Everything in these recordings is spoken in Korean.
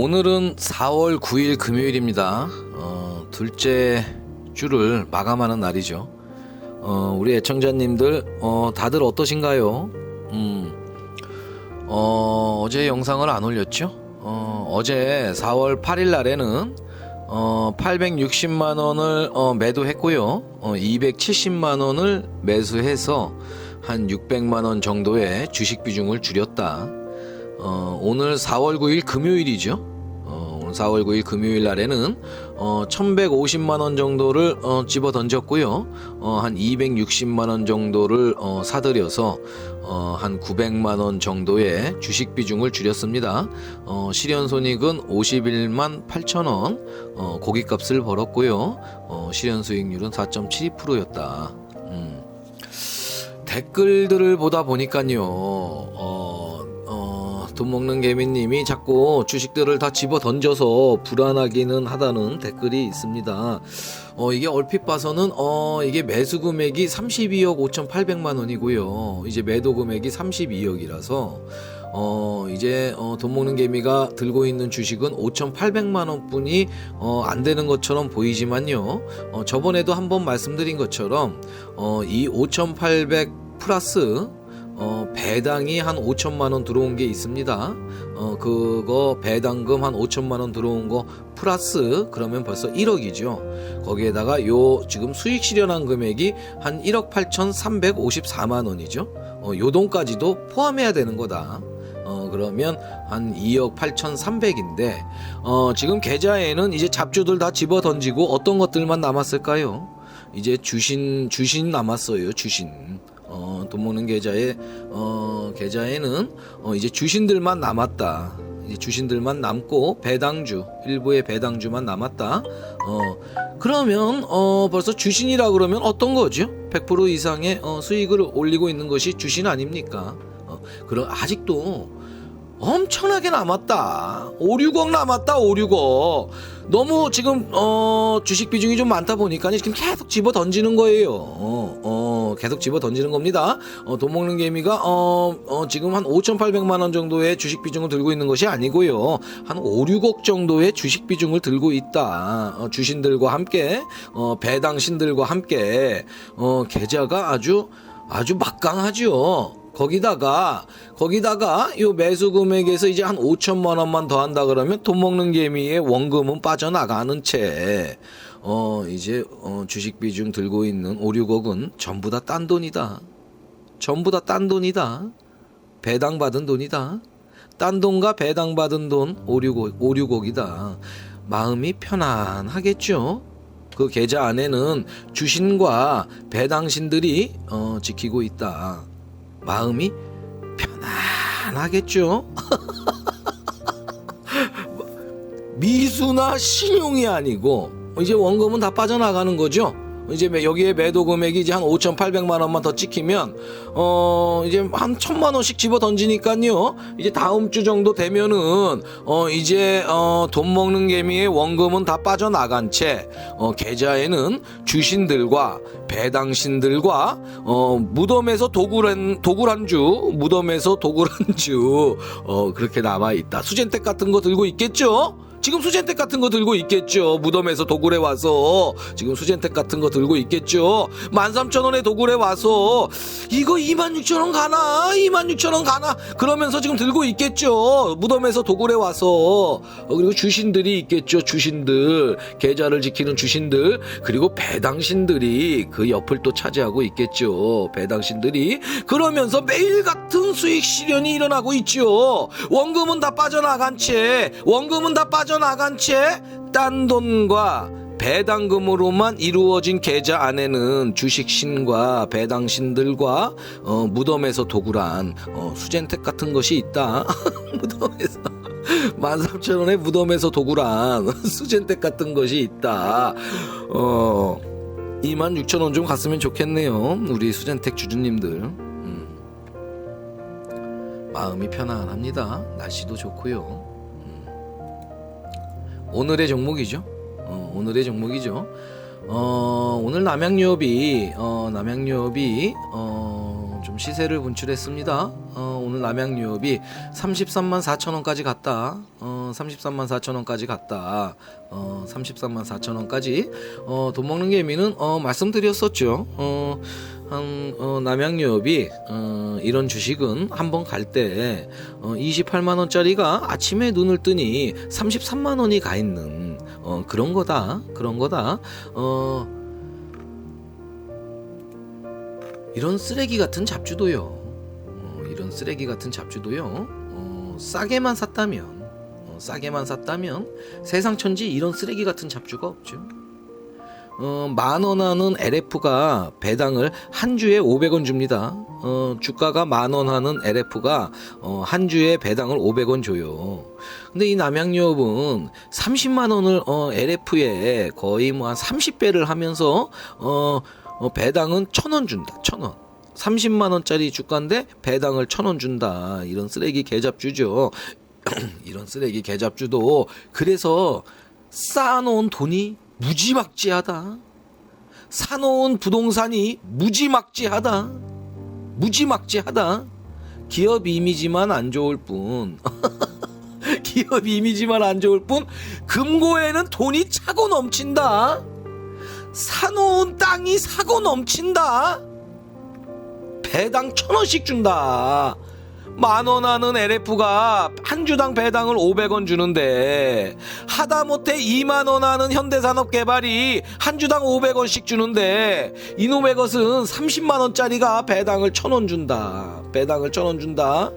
오늘은 4월 9일 금요일입니다. 어, 둘째 주를 마감하는 날이죠. 어, 우리 애청자님들 어, 다들 어떠신가요? 음, 어, 어제 영상을 안 올렸죠? 어, 어제 4월 8일 날에는 어, 860만 원을 어, 매도했고요. 어, 270만 원을 매수해서 한 600만 원 정도의 주식 비중을 줄였다. 어, 오늘 4월 9일 금요일이죠. 어, 오늘 4월 9일 금요일 날에는 어, 1150만 원 정도를 어, 집어 던졌고요. 어, 한 260만 원 정도를 어, 사들여서 어, 한 900만 원 정도의 주식 비중을 줄였습니다. 어, 실현 손익은 51만 8천 원, 어, 고기값을 벌었고요. 어, 실현 수익률은 4.72%였다. 음. 댓글들을 보다 보니까요, 어, 어, 돈 먹는 개미님이 자꾸 주식들을 다 집어 던져서 불안하기는 하다는 댓글이 있습니다. 어, 이게 얼핏 봐서는, 어, 이게 매수 금액이 32억 5,800만 원이고요. 이제 매도 금액이 32억이라서, 어, 이제, 어, 돈 먹는 개미가 들고 있는 주식은 5,800만 원뿐이, 어, 안 되는 것처럼 보이지만요. 어, 저번에도 한번 말씀드린 것처럼, 어, 이 5,800 플러스, 어, 배당이 한 5천만 원 들어온 게 있습니다. 어, 그거 배당금 한 5천만 원 들어온 거 플러스 그러면 벌써 1억이죠. 거기에다가 요 지금 수익 실현한 금액이 한 1억 8,354만 원이죠. 어, 요 돈까지도 포함해야 되는 거다. 어, 그러면 한 2억 8,300인데, 어, 지금 계좌에는 이제 잡주들 다 집어 던지고 어떤 것들만 남았을까요? 이제 주신, 주신 남았어요, 주신. 어, 돈 먹는 계좌에, 어, 계좌에는, 어, 이제 주신들만 남았다. 이제 주신들만 남고, 배당주, 일부의 배당주만 남았다. 어, 그러면, 어, 벌써 주신이라 그러면 어떤 거죠? 100% 이상의 어, 수익을 올리고 있는 것이 주신 아닙니까? 어, 그럼 아직도 엄청나게 남았다. 5, 6억 남았다. 5, 6억. 너무 지금 어 주식 비중이 좀 많다 보니까 지금 계속 집어 던지는 거예요. 어, 어 계속 집어 던지는 겁니다. 어, 돈 먹는 개미가 어, 어 지금 한 5,800만 원 정도의 주식 비중을 들고 있는 것이 아니고요. 한 5, 6억 정도의 주식 비중을 들고 있다. 어, 주신들과 함께 어 배당신들과 함께 어 계좌가 아주 아주 막강하죠. 거기다가 거기다가 요 매수 금액에서 이제 한 5천만 원만 더 한다 그러면 돈 먹는 개미의 원금은 빠져나가는 채 어, 이제 어, 주식 비중 들고 있는 5, 6억은 전부 다 딴 돈이다. 전부 다 딴 돈이다. 배당 받은 돈이다. 딴 돈과 배당 받은 돈 5, 6억, 5, 6억이다. 마음이 편안하겠죠? 그 계좌 안에는 주신과 배당신들이 어, 지키고 있다. 마음이 편안하겠죠? 미수나 신용이 아니고 이제 원금은 다 빠져나가는 거죠. 이제 매- 여기에 매도 금액이 이제 한 5,800만 원만 더 찍히면 어 이제 한 천만 원씩 집어 던지니까요. 이제 다음 주 정도 되면은 어 이제 어돈 먹는 개미의 원금은 다 빠져나간 채 어 계좌에는 주신들과 배당신들과 어 무덤에서 도굴한 도굴한주 무덤에서 도굴한주 어 그렇게 남아 있다. 수젠택 같은 거 들고 있겠죠? 지금 수젠택 같은 거 들고 있겠죠. 무덤에서 도굴에 와서 지금 수젠택 같은 거 들고 있겠죠. 13,000원에 도굴에 와서 이거 26,000원 가나? 26,000원 가나? 그러면서 지금 들고 있겠죠. 무덤에서 도굴에 와서 어, 그리고 주신들이 있겠죠. 주신들 계좌를 지키는 주신들 그리고 배당신들이 그 옆을 또 차지하고 있겠죠. 배당신들이 그러면서 매일 같은 수익 실현이 일어나고 있죠. 원금은 다 빠져나간 채 원금은 다 빠져나간 채 딴 돈과 배당금으로만 이루어진 계좌 안에는 주식신과 배당신들과 어, 무덤에서 도굴한 어, 수젠택 같은 것이 있다. 무덤에서 13,000원에 무덤에서 도굴한 수젠택 같은 것이 있다. 어, 26,000원 좀 갔으면 좋겠네요. 우리 수젠택 주주님들. 음. 마음이 편안합니다. 날씨도 좋고요. 오늘의 종목이죠. 어, 오늘의 종목이죠. 어, 오늘 남양유업이 어, 남양유업이 어, 좀 시세를 분출했습니다. 어, 오늘 남양유업이 33만 4천 원까지 갔다. 어, 33만 4천 원까지 갔다. 어, 33만 4천 원까지. 어, 돈 먹는 개미는 어, 말씀드렸었죠. 어, 한 어, 남양유업이 어, 이런 주식은 한번 갈 때 어, 28만 원짜리가 아침에 눈을 뜨니 33만 원이 가 있는 어, 그런 거다. 그런 거다. 어, 이런 쓰레기 같은 잡주도요. 쓰레기 같은 잡주도요. 어, 싸게만 샀다면, 어, 싸게만 샀다면 세상 천지 이런 쓰레기 같은 잡주가 없죠. 어, 만원 하는 LF가 배당을 한 주에 500원 줍니다. 어, 주가가 만 원 하는 LF가 어, 한 주에 배당을 500원 줘요. 근데 이 남양유업은 30만 원을 어, LF에 거의 뭐 한 30배를 하면서 어, 어, 배당은 천원 준다. 천 원. 30만 원짜리 주가인데 배당을 천 원 준다. 이런 쓰레기 개잡주죠. 이런 쓰레기 개잡주도 그래서 쌓아놓은 돈이 무지막지하다. 사놓은 부동산이 무지막지하다. 무지막지하다. 기업 이미지만 안 좋을 뿐. 기업 이미지만 안 좋을 뿐 금고에는 돈이 차고 넘친다. 사놓은 땅이 사고 넘친다. 배당 천 원씩 준다. 만원 하는 LF가 한 주당 배당을 500원 주는데 하다못해 2만 원 하는 현대산업개발이 한 주당 500원씩 주는데 이놈의 것은 30만 원짜리가 배당을 천원 준다. 배당을 천원 준다.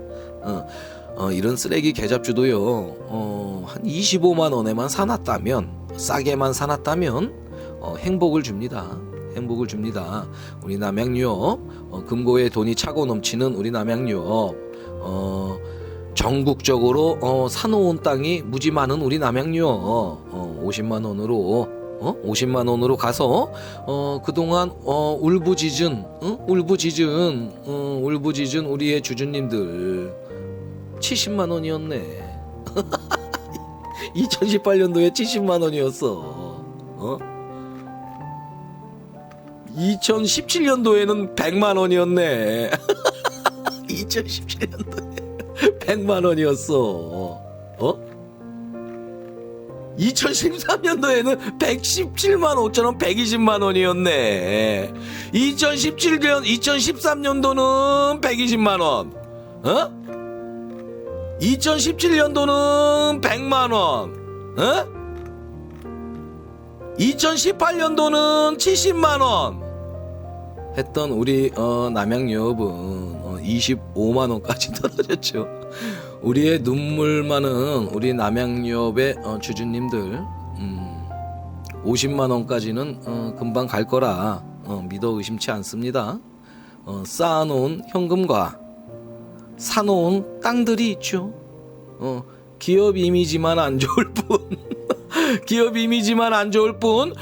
어, 어, 이런 쓰레기 개잡주도요. 어, 한 25만 원에만 사놨다면 싸게만 사놨다면 어, 행복을 줍니다. 행복을 줍니다. 우리 남양유업 어, 금고에 돈이 차고 넘치는 우리 남양유업 어, 전국적으로 어, 사놓은 땅이 무지 많은 우리 남양유업 어, 50만 원으로 어? 50만 원으로 가서 어, 그동안 어, 울부짖은 어? 울부짖은 어, 울부짖은 우리의 주주님들 70만 원이었네. 2018년도에 70만 원이었어. 어? 2017년도에는 100만 원이었네. 2017년도에 100만 원이었어. 어? 2013년도에는 117만 5천 원, 120만 원이었네. 2017년, 2013년도는 120만 원. 어? 2017년도는 100만 원. 어? 2018년도는 70만 원. 했던 우리 어, 남양유업은 어, 25만 원까지 떨어졌죠. 우리의 눈물 많은 우리 남양유업의 어, 주주님들 음, 50만 원까지는 어, 금방 갈 거라 어, 믿어 의심치 않습니다. 어, 쌓아놓은 현금과 사놓은 땅들이 있죠. 어, 기업 이미지만 안 좋을 뿐, 기업 이미지만 안 좋을 뿐,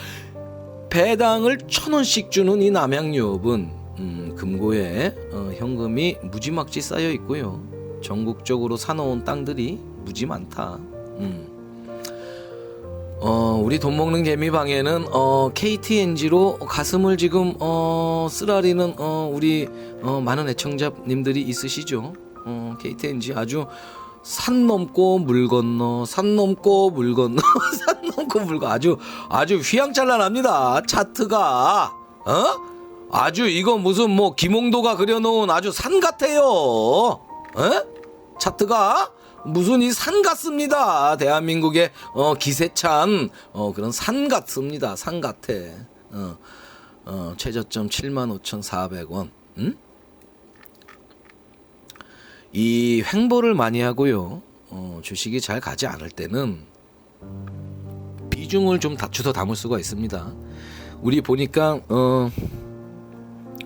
배당을 천 원씩 주는 이 남양유업은 음, 금고에 어, 현금이 무지막지 쌓여 있고요. 전국적으로 사놓은 땅들이 무지 많다. 음. 어, 우리 돈 먹는 개미 방에는 어, KTNG로 가슴을 지금 어, 쓰라리는 어, 우리 어, 많은 애청자님들이 있으시죠. 어, KTNG 아주 산 넘고 물 건너 산 넘고 물 건너 산 넘고 물 건너. 아주 아주 휘황찬란합니다. 차트가. 어? 아주 이거 무슨 뭐 김홍도가 그려놓은 아주 산 같아요. 어? 차트가 무슨 이 산 같습니다. 대한민국의 어 기세찬. 어 그런 산 같습니다. 산 같아. 어, 어 최저점 75,400원. 음? 이 횡보를 많이 하고요. 어, 주식이 잘 가지 않을 때는 비중을 좀 낮춰서 담을 수가 있습니다. 우리 보니까 어,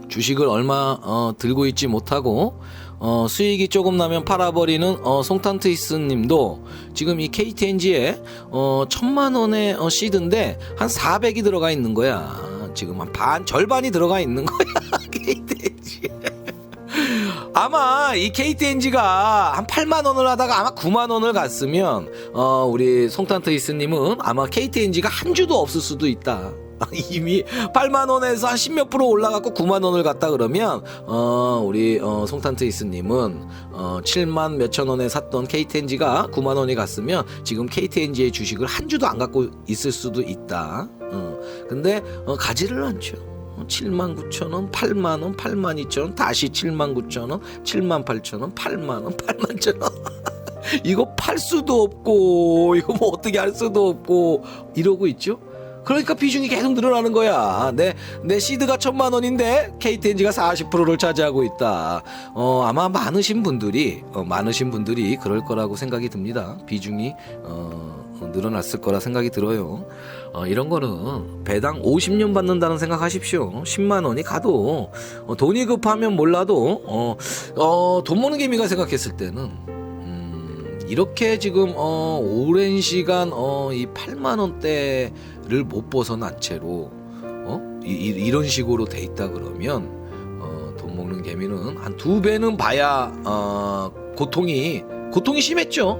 주식을 얼마 어, 들고 있지 못하고 어, 수익이 조금 나면 팔아버리는 어, 송탄트이스님도 지금 이 KTNG에 어, 천만 원의 어, 시드인데 한 400이 들어가 있는 거야. 지금 한 반 절반이 들어가 있는 거야. 아마 이 KTNG가 한 8만 원을 하다가 아마 9만 원을 갔으면 어 우리 송탄트이스님은 아마 KTNG가 한 주도 없을 수도 있다. 이미 8만 원에서 한 10몇 프로 올라갔고 9만 원을 갔다 그러면 어 우리 어 송탄트이스 님은 어 7만 몇천 원에 샀던 KTNG가 9만 원이 갔으면 지금 KTNG의 주식을 한 주도 안 갖고 있을 수도 있다. 어 근데 어 가지를 않죠. 7만 9천 원, 8만 원, 8만 2천 원, 다시 7만 9천 원, 7만 8천 원, 8만 원, 8만 천 원. 이거 팔 수도 없고 이거 뭐 어떻게 할 수도 없고 이러고 있죠. 그러니까 비중이 계속 늘어나는 거야. 내, 내 시드가 천만 원인데 KTNG가 40%를 차지하고 있다. 어, 아마 많으신 분들이, 어, 많으신 분들이 그럴 거라고 생각이 듭니다. 비중이, 어, 어, 늘어났을 거라 생각이 들어요. 어, 이런 거는 배당 50년 받는다는 생각하십시오. 10만 원이 가도, 어, 돈이 급하면 몰라도, 어, 어, 돈 모는 개미가 생각했을 때는, 음, 이렇게 지금 어 오랜 시간 어 이 8만 원대를 못 벗어난 채로 어 이, 이, 런 식으로 돼 있다 그러면 어 돈 먹는 개미는 한 두 배는 봐야 어 고통이 고통이 심했죠.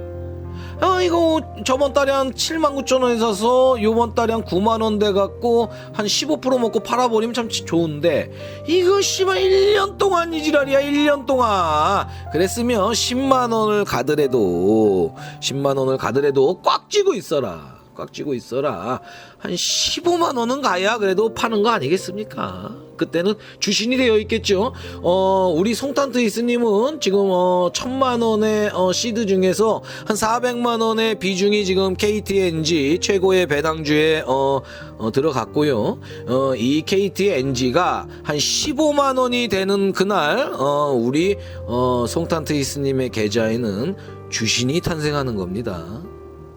아 이거 저번 달에 한 7만 9천 원에 사서 요번 달에 한 9만 원돼 갖고 한 15% 먹고 팔아버리면 참 좋은데 이거 씨발 1년 동안 이 지랄이야 1년 동안. 그랬으면 10만 원을 가더라도 10만 원을 가더라도 꽉 쥐고 있어라 꽉 쥐고 있어라. 한 15만 원은 가야 그래도 파는 거 아니겠습니까? 그때는 주신이 되어 있겠죠. 어 우리 송탄 트이스님은 지금 어 천만 원의 어 시드 중에서 한 400만 원의 비중이 지금 KTNG 최고의 배당주에 어, 어 들어갔고요. 어 이 KTNG가 한 15만 원이 되는 그날 어 우리 어 송탄 트이스님의 계좌에는 주신이 탄생하는 겁니다.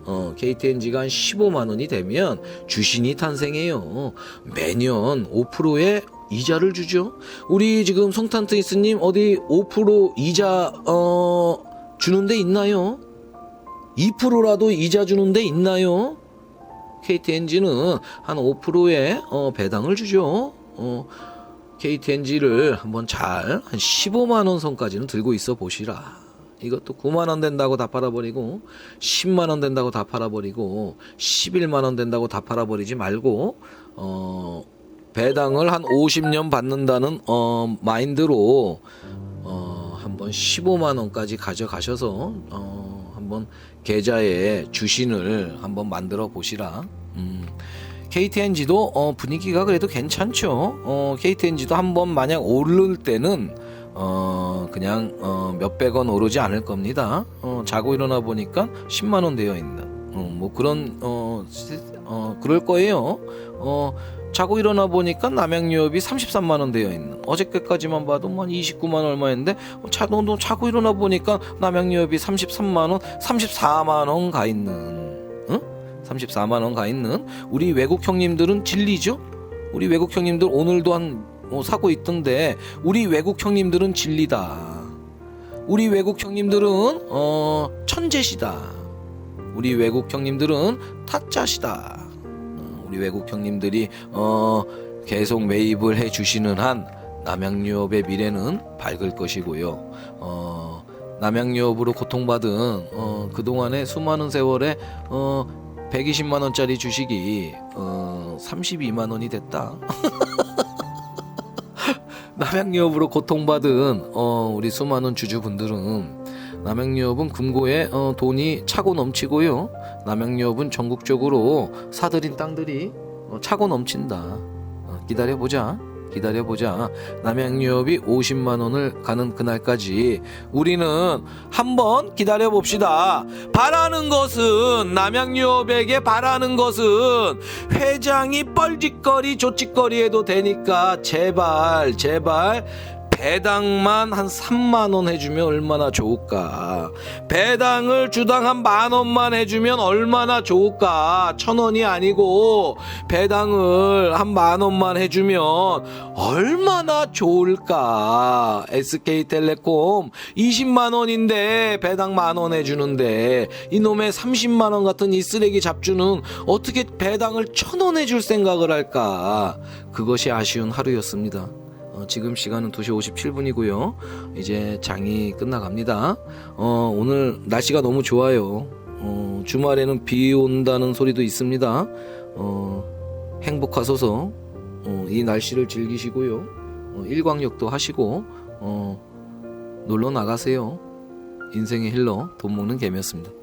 어, KTNG가 한 15만 원이 되면 주신이 탄생해요. 매년 5%의 이자를 주죠. 우리 지금 송탄트이스님 어디 5% 이자 어 주는 데 있나요? 2%라도 이자 주는 데 있나요? KTNG는 한 5%의 어, 배당을 주죠. 어, KTNG를 한번 잘 한 15만 원 선까지는 들고 있어 보시라. 이것도 9만 원 된다고 다 팔아버리고 10만 원 된다고 다 팔아버리고 11만 원 된다고 다 팔아버리지 말고 어 배당을 한 50년 받는다는 어 마인드로 어 한번 15만 원까지 가져가셔서 어 한번 계좌에 주신을 한번 만들어 보시라. 음. KTNG도 어 분위기가 그래도 괜찮죠. 어 KTNG도 한번 만약 오를 때는 어 그냥 어 몇백 원 오르지 않을 겁니다. 어 자고 일어나 보니까 10만 원 되어 있는 어 뭐 그런 어, 시- 어 그럴 거예요. 어 자고 일어나 보니까 남양유업이 33만 원 되어 있는 어저께까지만 봐도 뭐한 29만 원 얼마였는데 어, 자, 너, 너 자고 일어나 보니까 남양유업이 33만 원 34만 원 가 있는 응? 34만 원 가 있는 우리 외국 형님들은 진리죠? 우리 외국 형님들 오늘도 한 어, 사고 있던데 우리 외국 형님들은 진리다. 우리 외국 형님들은 어 천재시다. 우리 외국 형님들은 타짜시다. 어, 우리 외국 형님들이 어 계속 매입을 해 주시는 한 남양유업의 미래는 밝을 것이고요. 어 남양유업으로 고통받은 어 그동안의 수많은 세월에 어 120만 원짜리 주식이 어 32만 원이 됐다. 남양유업으로 고통받은 어, 우리 수많은 주주분들은 남양유업은 금고에 어, 돈이 차고 넘치고요. 남양유업은 전국적으로 사들인 땅들이 어, 차고 넘친다. 어, 기다려보자. 기다려보자. 남양유업이 50만 원을 가는 그날까지 우리는 한번 기다려봅시다. 바라는 것은 남양유업에게 바라는 것은 회장이 뻘짓거리 조짓거리 해도 되니까 제발 제발 배당만 한 3만 원 해주면 얼마나 좋을까? 배당을 주당 한 만 원만 해주면 얼마나 좋을까? 천 원이 아니고 배당을 한 만 원만 해주면 얼마나 좋을까? SK텔레콤 20만 원인데 배당 만 원 해주는데 이놈의 30만 원 같은 이 쓰레기 잡주는 어떻게 배당을 천 원 해줄 생각을 할까? 그것이 아쉬운 하루였습니다. 어, 지금 시간은 2시 57분이고요. 이제 장이 끝나갑니다. 어, 오늘 날씨가 너무 좋아요. 어, 주말에는 비 온다는 소리도 있습니다. 어, 행복하소서 어, 이 날씨를 즐기시고요. 어, 일광욕도 하시고 어, 놀러 나가세요. 인생의 힐러 돈 먹는 개미였습니다.